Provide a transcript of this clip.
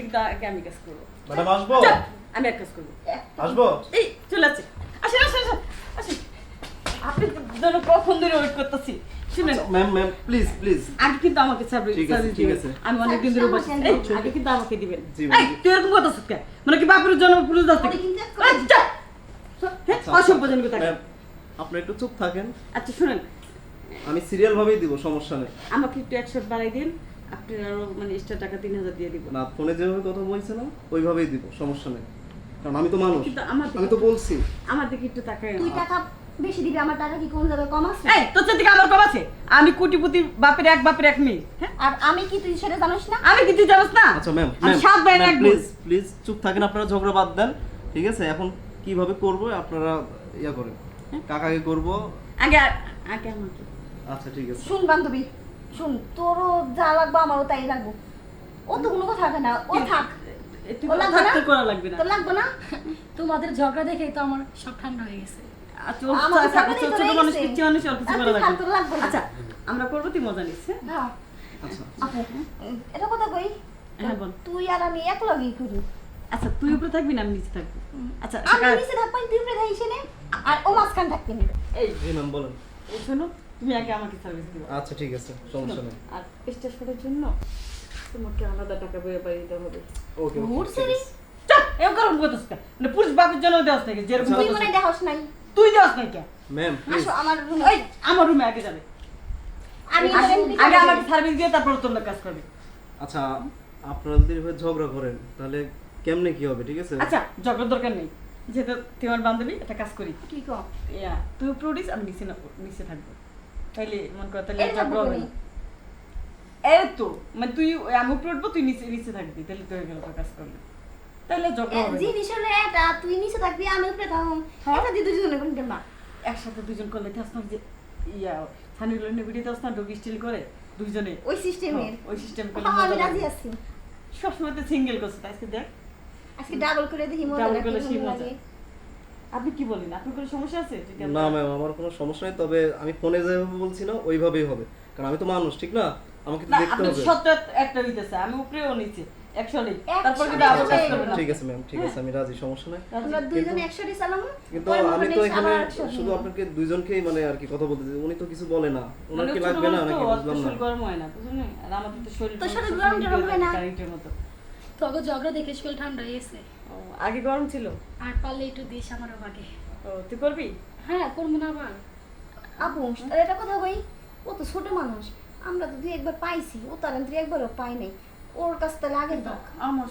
আগে আমি কাজ করব ম্যাডাম আসব? আমি এক কাজ করব আসব? এই চলে আসছে। আসেন আসেন আসেন আসেন। আপনি ধরো কখন ধরে ওয়েট করতেছি। শুনেন। ম্যাম ম্যাম প্লিজ প্লিজ আগে কিন্তু আমাকে সার্ভিস ঠিক আছে, সার্ভিস ঠিক দিবেন। আছে। আমি অনেক দিন ধরে বসে আমাকে এই দেন। আগে কিন্তু আমাকে দিবেন। এই তুই এরকম কথা কে মানে কি বাপের জন্ম পুরুষ দাস ওরে কিন্তু এক এই, চুপ! অসভ্য জনক থাকে। আপনি একটু চুপ থাকেন। আচ্ছা শুনেন। আমি সিরিয়াল ভাবেই দিব সমস্যা নেই। আমাকে একটু একশো বাড়াই দিন। আপনি আরও মানে এক্সট্রা টাকা তিন হাজার দিয়ে দিব। না ফোনে যেভাবে কথা বলছে না ওইভাবেই দিব সমস্যা নেই। কারণ আমি তো মানুষ কিন্তু আমার আমি তো বলছি। আমার দিকে একটু টাকা তুই টাকা বেশি দিবি আমার টাকা কি কোন জায়গায় কম আছে? এই তোর দিকে আমার কম আছে। আমি কোটিপতি বাপের এক বাপের এক মেয়ে হ্যাঁ? আর আমি কি তুই সেটা জানিস না? আমি কিছু জানাস না? আচ্ছা ম্যাম আমি সাত ভাইয়ের এক প্লিজ প্লিজ চুপ থাকেন আপনারা ঝগড়া বাদ দেন ঠিক আছে? এখন কীভাবে করব আপনারা ইয়া করেন। হ্যাঁ? কাকাকে করব। আগে আগে আমাকে। আচ্ছা ঠিক আছে। শুন বান্ধবী। শুন তোরও যা লাগবে আমারও তাই লাগবো। ও তো কোনো কথা হবে না ও থাক। লাগবে না? থাকতে করা লাগবে না। তোর তোমাদের ঝগড়া দেখেই তো আমার সব ঠান্ডা হয়ে গেছে। আচ্ছা, আমার থাক- থাক- থাক। আচ্ছা আমরা করব তুই মজা নিস হ্যাঁ? হ্যাঁ। আচ্ছা। এটা কথা কই? হ্যাঁ, তুই আর আমি এক লগেই করি আচ্ছা তুই উপরে থাকবি না আমি নিচে থাকব। আচ্ছা আমি নিচে থাকবেন তুই উপরে থাকি সেনে। আর ও মাঝখান থাকতে নিবে এই ম্যাম বলেন এই শোনো তুমি আগে আমাকে সার্ভিস দিবে আচ্ছা ঠিক আছে সমস্যা নেই। আর স্টেশনের জন্য তোমাকে আলাদা টাকা বয়ে বাড়ি দিতে হবে। ওকে মুড সেরি চুপ এও কারণ করতেছ না পুলিশ বাপের জন্য দেওয়াস নাকি? যেরকম তুই করতেছ। মনে দেখাস নাই। তুই দেওয়াস নাই কে ম্যাম আসো আমার রুমে ওই আমার রুমে আগে যাবে। আমি আগে আমাকে সার্ভিস দিয়ে তারপর তোমরা কাজ করবে। আচ্ছা আপনারা যদি এভাবে ঝগড়া করেন তাহলে কেমনে কি হবে ঠিক আছে? আচ্ছা ঝগড়ার দরকার নেই। যেহেতু তুই আমার বান্ধবী একটা কাজ করি। কি কর ইয়া তুই প্রোডিউস আমি নিচে না- নিচে থাকব। তাইলে মন কর তাহলে হবে এই তো মানে তুই আমি উপরে উঠবো তুই নিচে নিচে থাকবি তাহলে তো হয়ে গেল কাজ করলে তাহলে ঝগড়া হবে না। জিনিস হলো এটা তুই নিচে থাকবি আমি উপরে। এটা দিয়ে দুজনে কোনটা না একসাথে দুজন করলে না যে ইয়া সানির লোনে স্টিল করে দুইজনে ওই সিস্টেমের ওই সিস্টেম করলে আমি রাজি আছি সবসময় তো সিঙ্গেল করছে তাই আজকে দেখ আজকে ডাবল করে দেখি মজা লাগে আপনি কি বলেন? আপনার কোনো সমস্যা আছে? যদি না ম্যাম আমার কোনো সমস্যা নেই তবে আমি ফোনে যেভাবে বলছি না ওইভাবেই হবে। কারণ আমি তো মানুষ ঠিক না? আমাকে তো দেখতে হবে। সত্য একটা হইতেছে আমি উপরেও নিচে একশোরে একশো তারপর কিন্তু নিচে আবার কাজ করবে না। ঠিক আছে ম্যাম ঠিক আছে আমি রাজি সমস্যা নাই। আমরা দুইজনে একসাথে চালাবো কিন্তু আমি তো এখানে শুধু আপনাকে দুইজনকেই মানে আর কি কথা বলতে চাই। উনি তো কিছু বলে না। ওনার মানে কি লাগবে না নাকি বুঝলাম না? শরীর গরম হয় না বুঝলেন? আর আমাদের তো শরীর তোর শরীর গরম হয় না? তবে ঝগড়া দেখে শরীর ঠান্ডা হয়েছে আগে গরম ছিল? আর পারলে একটু দিস আমার আগে ও তুই করবি? হ্যাঁ করব না আবার। আপু আর এটা কথা কই ও তো ছোট মানুষ আমরা তো দুই একবার পাইছি ও তার একবারও পাই নাই। ওর কাছ থেকে দাও আমার